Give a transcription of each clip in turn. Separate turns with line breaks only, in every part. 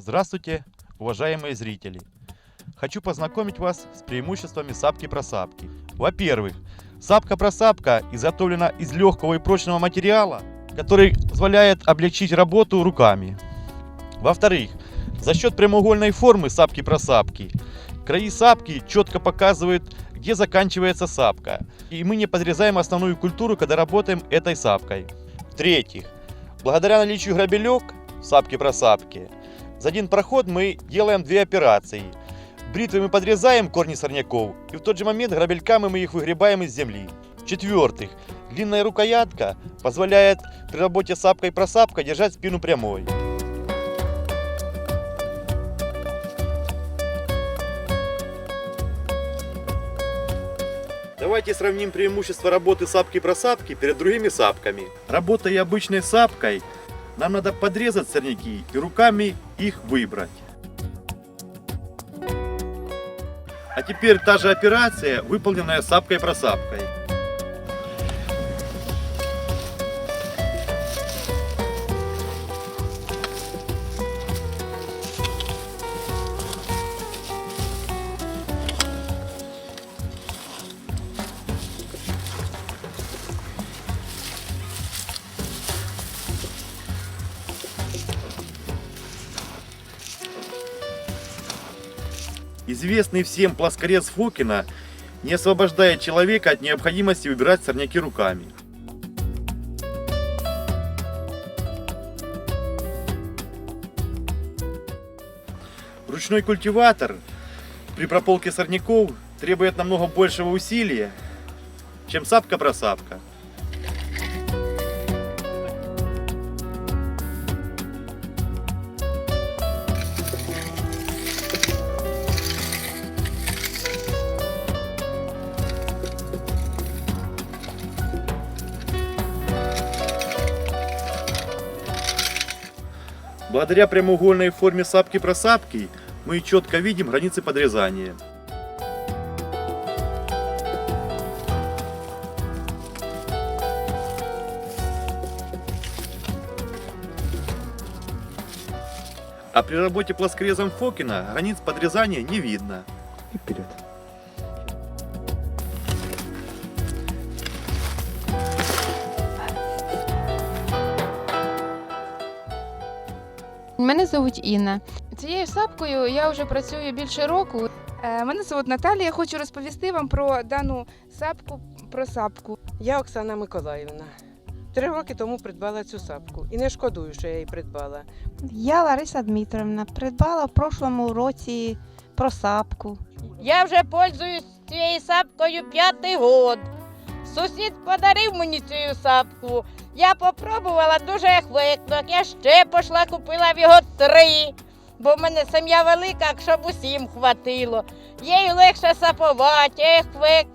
Здравствуйте, уважаемые зрители! Хочу познакомить вас с преимуществами сапки-просапки. Во-первых, сапка-просапка изготовлена из легкого и прочного материала, который позволяет облегчить работу руками. Во-вторых, за счет прямоугольной формы сапки-просапки, краи сапки четко показывают, где заканчивается сапка, и мы не подрезаем основную культуру, когда работаем этой сапкой. В-третьих, благодаря наличию грабелек в сапке-просапке, за один проход мы делаем две операции. Бритвой мы подрезаем корни сорняков, и в тот же момент грабельками мы их выгребаем из земли. В-четвертых, длинная рукоятка позволяет при работе сапкой-просапкой держать спину прямой. Давайте сравним преимущества работы сапки-просапки перед другими сапками. Работая обычной сапкой, нам надо подрезать сорняки и руками их выбрать. А теперь та же операция, выполненная сапкой-просапкой. Известный всем плоскорез Фокина не освобождает человека от необходимости выбирать сорняки руками. Ручной культиватор при прополке сорняков требует намного большего усилия, чем сапка-просапка. Благодаря прямоугольной форме сапки-просапки мы четко видим границы подрезания. А при работе плоскорезом Фокина границ подрезания не видно.
и вперед.
Мене звуть Інна. Цією сапкою я вже працюю більше року.
Е, Мене звуть Наталія. Я хочу розповісти вам про дану сапку про сапку.
Я Оксана Миколаївна. Три роки тому придбала цю сапку і не шкодую, що я її придбала.
Я Лариса Дмитровна придбала в прошлому році просапку.
Я вже пользуюсь цією сапкою п'ятий год. Сусід подарив мені цю сапку. Я попробувала дуже ефектно. Я ще пішла, купила в його три, бо в мене сім'я велика, щоб усім хватило. Їй легше сапувати, ефект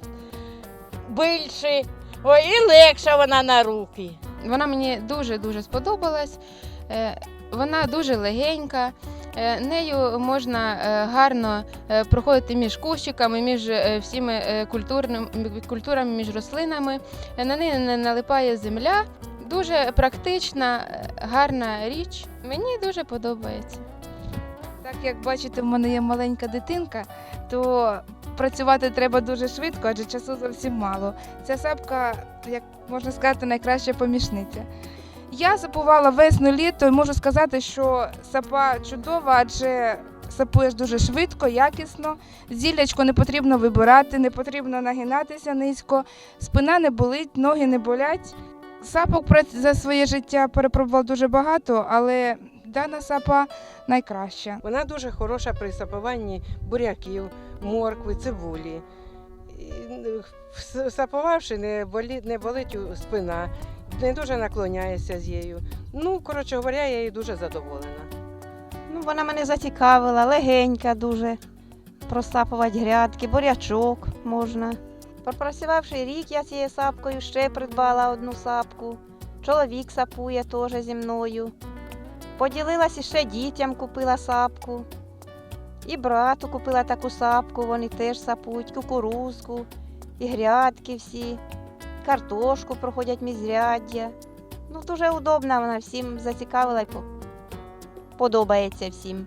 більший. Ой, і легша вона на руки.
Вона мені дуже-дуже сподобалась. Е, Вона дуже легенька. Е, Нею можна е, гарно е, проходити між кущиками, між всіми культурами, між рослинами. На неї не налипає земля. Дуже практична, гарна річ. Мені дуже подобається.
Так як бачите, в мене є маленька дитинка, то працювати треба дуже швидко, адже часу зовсім мало. Ця сапка, як можна сказати, найкраща помічниця. Я сапувала весну літо і можу сказати, що сапа чудова, адже сапуєш дуже швидко, якісно. Зіллячко не потрібно вибирати, не потрібно нагинатися низько, спина не болить, ноги не болять. Сапок за своє життя перепробувала дуже багато, але дана сапа найкраща.
Вона дуже хороша при сапуванні буряків, моркви, цибулі. С- Сапувавши, не болить, не болить спина, не дуже наклоняєшся з нею. Ну, коротше говоря, я їй дуже задоволена.
Ну, вона мене зацікавила, легенька дуже. Просапувати грядки, бурячок можна. Пропрацювавши рік, я цією сапкою ще придбала одну сапку. Чоловік сапує теж зі мною. Поділилася ще дітям, купила сапку. І брату купила таку сапку, вони теж сапують, кукурузку, і грядки всі, картошку проходять мізряддя. Ну, дуже удобна вона, всім зацікавила і по- подобається всім.